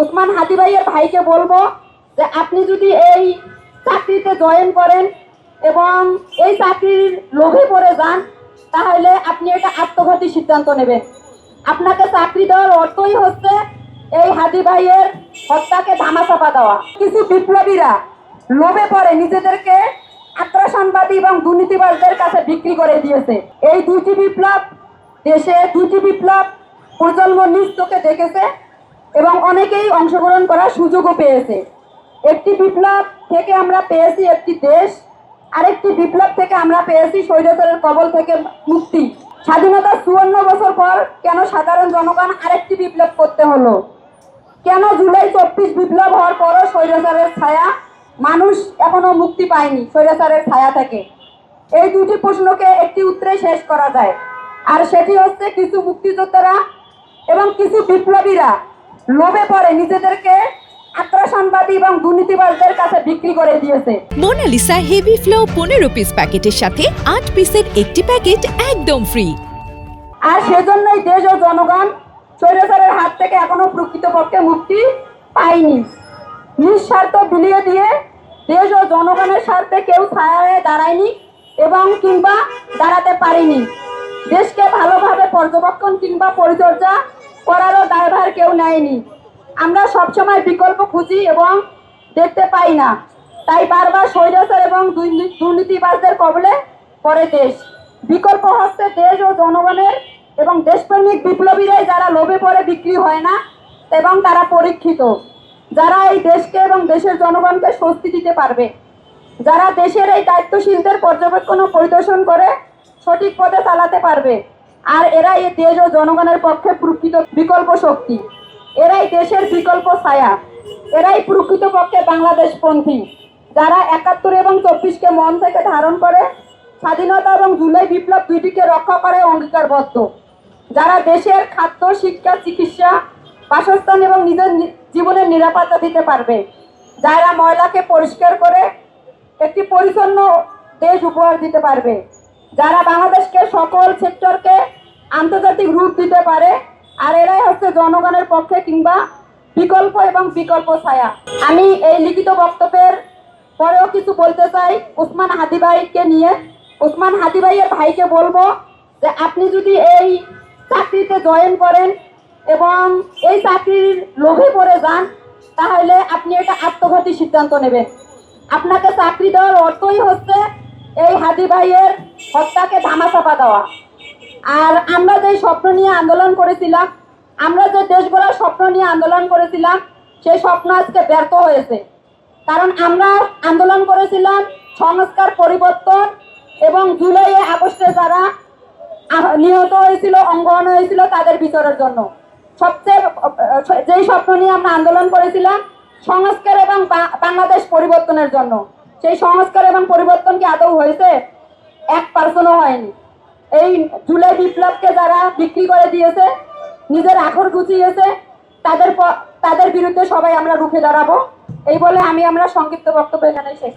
ওসমান হাদি ভাইয়ের ভাইকে বলব যে আপনি যদি এই চাকরিতে জয়েন করেন এবং এই চাকরির লোভে পড়ে যান, তাহলে আপনি এটা আত্মঘাতী সিদ্ধান্ত নেবেন। আপনাকে চাকরি দেওয়ার অর্থই হচ্ছে এই হাদি ভাইয়ের হত্যাকে ধামাচাপা দেওয়া। কিছু বিপ্লবীরা লোভে পড়ে নিজেদেরকে আগ্রাসনবাদী এবং দুর্নীতিবাজদের কাছে বিক্রি করে দিয়েছে। এই দুইটি বিপ্লব দেশে দুইটি বিপ্লব প্রজন্ম নিজ চোখে দেখেছে। এবং অনেকেই অংশগ্রহণ করার সুযোগও পেয়েছে। একটি বিপ্লব থেকে আমরা পেয়েছি একটি দেশ, আরেকটি বিপ্লব থেকে আমরা পেয়েছি স্বৈরাচারের কবল থেকে মুক্তি। স্বাধীনতার চুয়ান্ন বছর পর কেন সাধারণ জনগণ আরেকটি বিপ্লব করতে হলো? কেন জুলাই চব্বিশ বিপ্লব হওয়ার পরও স্বৈরাচারের ছায়া? মানুষ এখনও মুক্তি পায়নি স্বৈরাচারের ছায়া থেকে। এই দুটি প্রশ্নকে একটি উত্তরে শেষ করা যায়। আর সেটি হচ্ছে, কিছু মুক্তিযোদ্ধারা এবং কিছু বিপ্লবীরা লোভে পড়ে নিজেদেরকে আগ্রাসনবাদী এবং দুর্নীতিবাজদের কাছে বিক্রি করে দিয়েছে। মোনালিসা হেভি ফ্লো পনেরো পিস প্যাকেটের সাথে আট পিসের একটি প্যাকেট একদম ফ্রি আর সেজন্যই দেশ ও জনগণ স্বৈরাচারের হাত থেকে এখনও প্রকৃতপক্ষে মুক্তি পায়নি। নিঃস্বার্থ বিলিয়ে দিয়ে দেশ ও জনগণের স্বার্থে কেউ ছায়া হয়ে দাঁড়ায়নি এবং কিংবা দাঁড়াতে পারেনি। দেশকে ভালোভাবে পর্যবেক্ষণ কিংবা পরিচর্যা করারও দায়ভার কেউ নেয়নি। আমরা সবসময় বিকল্প খুঁজি এবং দেখতে পাই না। তাই বারবার স্বৈরাচার এবং দুর্নী- দুর্নীতিবাজদের কবলে পরে দেশ। বিকল্প হচ্ছে দেশ ও জনগণের এবং দেশপ্রেমিক বিপ্লবীরাই যারা লোভে পড়ে বিক্রি হয় না এবং তারা পরীক্ষিত। যারা এই দেশকে এবং দেশের জনগণকে স্বস্তি দিতে পারবে। যারা দেশের এই দায়িত্বশীলদের পর্যবেক্ষণ পরিদর্শন করে সঠিক পথে চালাতে পারবে। আর এরাই এই দেশ ও জনগণের পক্ষে প্রকৃত বিকল্প শক্তি। এরাই দেশের বিকল্প ছায়া। এরাই প্রকৃত পক্ষে বাংলাদেশপন্থী। যারা একাত্তর এবং চব্বিশকে মন থেকে ধারণ করে, স্বাধীনতা এবং জুলাই বিপ্লব দুইটিকে রক্ষা করে অঙ্গীকারবদ্ধ। যারা দেশের খাদ্য, শিক্ষা, চিকিৎসা, বাসস্থান এবং নিজের জীবনের নিরাপত্তা দিতে পারবে। যারা ময়লাকে পরিষ্কার করে একটি পরিচ্ছন্ন দেশ উপহার দিতে পারবে। যারা বাংলাদেশকে সকল সেক্টরকে আন্তর্জাতিক রূপ দিতে পারে, আর এরাই হচ্ছে জনগণের পক্ষে কিংবা বিকল্প এবং বিকল্প ছায়া। আমি এই লিখিত বক্তব্যের পরেও কিছু বলতে চাই। উসমান হাদি ভাইকে নিয়ে। উসমান হাদি ভাইয়ের ভাইকে বলব যে, আপনি যদি এই চাকরিতে জয়েন করেন এবং এই চাকরির লোভে পড়ে যান, তাহলে আপনি এটা আত্মঘাতী সিদ্ধান্ত নেবেন। আপনাকে চাকরি দেওয়ার অর্থই হচ্ছে এই হাদি ভাইয়ের হত্যাকে ধামাচাপা দেওয়া। আর আমরা যে স্বপ্ন নিয়ে আন্দোলন করেছিলাম, আমরা যে দেশ গড়ার স্বপ্ন নিয়ে আন্দোলন করেছিলাম, সেই স্বপ্ন আজকে ব্যর্থ হয়েছে। কারণ আমরা আন্দোলন করেছিলাম সংস্কার পরিবর্তন এবং জুলাই আগস্টে যারা নিহত হয়েছিল অঙ্গন হয়েছিল তাদের বিচারের জন্য। সবচেয়ে যেই স্বপ্ন নিয়ে আমরা আন্দোলন করেছিলাম, সংস্কার এবং বাংলাদেশ পরিবর্তনের জন্য। সেই সংস্কার এবং পরিবর্তন কি আদৌ হয়েছে? এক পার্সনও হয়নি। এই জুলাই বিপ্লবকে যারা বিক্রি করে দিয়েছে, নিজের আখর গুছিয়েছে, তাদের তাদের বিরুদ্ধে সবাই আমরা রুখে দাঁড়াবো। এই বলে আমি আমরা সংক্ষিপ্ত বক্তব্য এখানে শেষ।